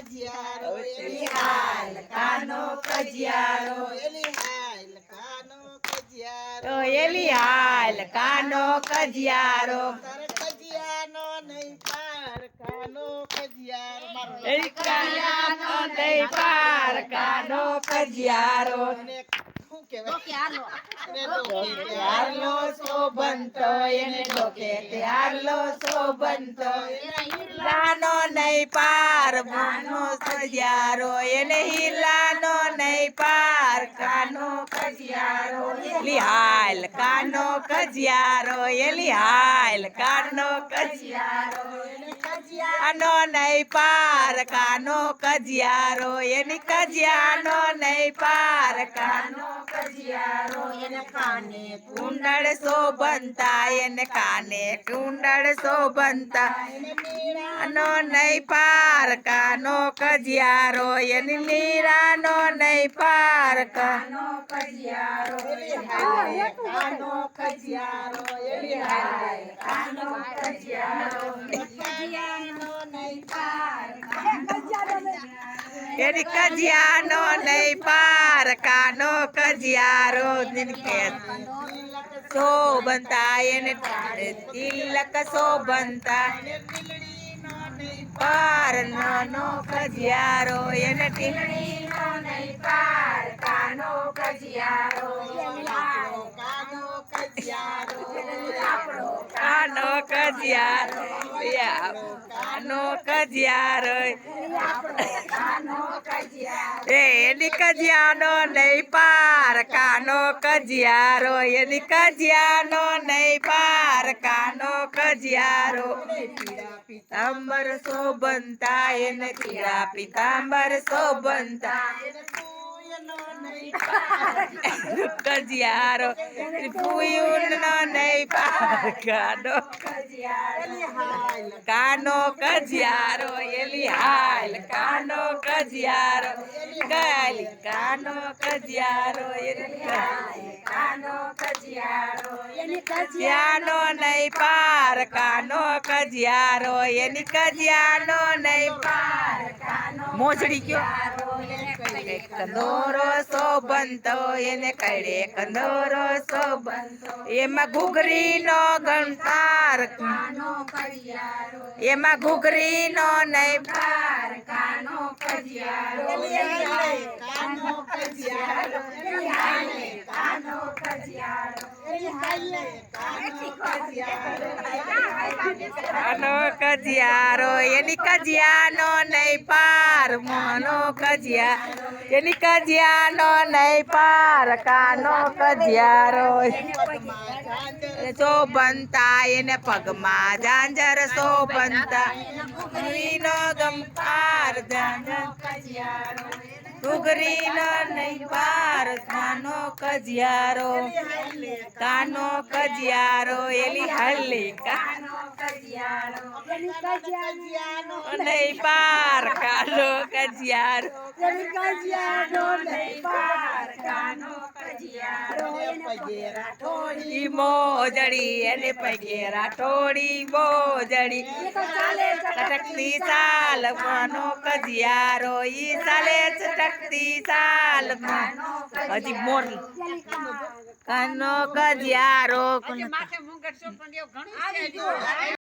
કજિયારો એલી હાલ કાનો કજિયારો. એલી હાલ કાનો કજિયારો. એલી હાલ કાનો કજિયારો. કજિયાનો નહીં પાર કાનો કજિયાર. મારો કાનો દઈ પાર કાનો કજિયારો એને શું કહેવાય એને ડોકે ડોકે ત્યારનો શોભંતો એને ડોકે. ત્યારનો શોભંતો હિલાનો નહીં પાર. માનો કજિયારો એને હિલાનો નહીં પાર. કાનો કજિયારો લિહાલ. હાલ કાનો કજિયારો એ લિહાલ. કાનો કજિયારો કજિયાનો નહીં પાર. કાનો કજિયારો એની કજિયાનો નહીં પાર. કાનો કજિયારો એને કાને કુંડળ શોભંતા એને કાને કુંડળ શોભંતા એને મીરા આનો નહીં પાર કાનો કજિયારો એની મીરાનો નહીં પાર કાનો કજિયારો એલી કાનો કજિયારો કાનો કજિયારો નહીં પાર એની કજિયાનો નહીં પાર, કાનો કજિયારો દિનકે શોભંતા એને તિલક નહીં પાર નાનો કજિયારો એને ટીકડીનો નહીં પાર, કાનો કજિયારો કાનો કજિયારો કાનો કજિયારો કાનો કજિયારો એ એની કજિયાનો નહીં પાર, કાનો કજિયારો એની કજિયાનો નહીં પાર, કાનો કજિયારો પિતાંબર શોભંતા એને પીળા પિતાંબર નહીં કજિયારો પૂયું નો નહીં પાર કાનો કાનો કજિયારો એલી હાલ. કાનો કજિયારો ગાલી કાનો કજિયારો એલી હાલ. કાનો કજિયારો એની કજિયાનો નહીં પાર? કાનો કજિયારો એની કજિયાનો નહીં પાર? કાનો મોજડી કયો કંદોરો સોબંતો એને કડે કંદોરો સોબંતો એમાં ઘૂઘરીનો ગણકાર. એમાં ઘૂઘરીનો નહીં પાર કાનો કજિયારો કાનો કજિયારો કાનો કજિયારો કાનો કજિયારો, એની કજિયાનો નહીં પાર મોનો કજિયા, એની કજિયાનો નહીં પાર, કાનો કજિયારો. શોભનતા એને પગમાં ઝાંઝર શોભનતા ઘૂઘરીનો ગમકાર, ઝાંઝર ઘૂઘરીનો નહીં પાર કાનો કજિયારો કાનો કજિયારો, એલી હલ્લી કાનો કજિયારો. નહીં પાર કાનો કજિયારો નહીં પાર કાનો કજિયારો. પગેરા રાઠોડી મોજડી એને પગે રાઠોડી મોજડી. ચટકતી ચાલ માનો કજિયારો ઈ ચાલે ચટકતી ચાલ હજી મોર કાનો કજિયારો